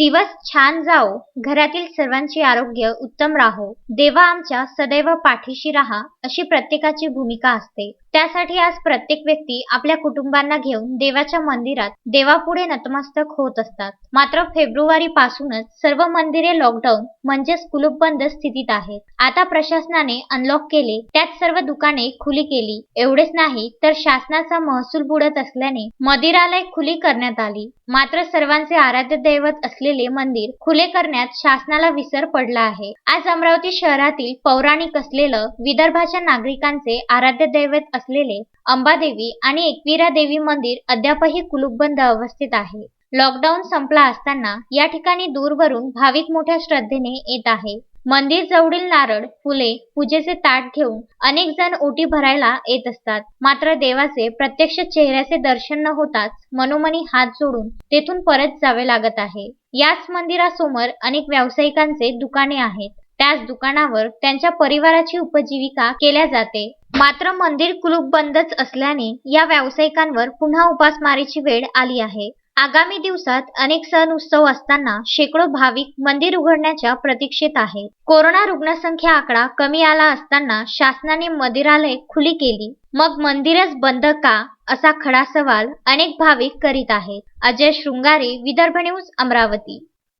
दिवस छान जाओ. घरातील सर्वांचे आरोग्य उत्तम राहो. देवा आमच्या सदैव पाठीशी राहा अशी प्रत्येकाची भूमिका असते. त्यासाठी आज प्रत्येक व्यक्ती आपल्या कुटुंबांना घेऊन देवाच्या मंदिरात देवापुढे नतमस्तक होत असतात. मात्र फेब्रुवारी पासूनच सर्व मंदिरे लॉकडाऊन म्हणजेच कुलूपबंद स्थितीत आहेत. आता प्रशासनाने अनलॉक केले त्यात सर्व दुकाने खुली केली. एवढेच नाही तर शासनाचा महसूल बुडत असल्याने मंदिरालय खुली करण्यात आली. मात्र सर्वांचे आराध्य दैवत असलेले मंदिर खुले करण्यात शासनाला विसर पडला आहे. आज अमरावती शहरातील पौराणिक असलेलं विदर्भाच्या नागरिकांचे आराध्य दैवत असलेले अंबादेवी आणि एकविरा देवी मंदिर अद्यापही कुलूपबंद अवस्थेत आहे. लॉकडाऊन संपला असताना या ठिकाणी दूरवरून भाविक मोठ्या श्रद्धेने येत आहे. मंदिर जवळील नारळ फुले पूजेचे ताट घेऊन अनेक जण ओटी भरायला येत असतात. मात्र देवाचे प्रत्यक्ष चेहऱ्याचे दर्शन न होताच मनोमनी हात जोडून तेथून परत जावे लागत आहे. याच मंदिरासमोर अनेक व्यावसायिकांचे दुकाने आहेत. त्याच दुकानावर त्यांच्या परिवाराची उपजीविका केल्या जाते. मात्र मंदिर कुलूप बंदच असल्याने या व्यावसायिकांवर पुन्हा उपासमारीची वेळ आली आहे. आगामी दिवसात अनेक सण उत्सव असताना शेकडो भाविक मंदिर उघडण्याच्या प्रतीक्षेत आहेत कोरोना रुग्णसंख्या आकडा कमी आला असताना शासनाने मंदिरालय खुली केली. मग मंदिरच बंद का? असा खडा सवाल अनेक भाविक करीत आहेत. अजय शृंगारे विदर्भ न्यूज अमरावती.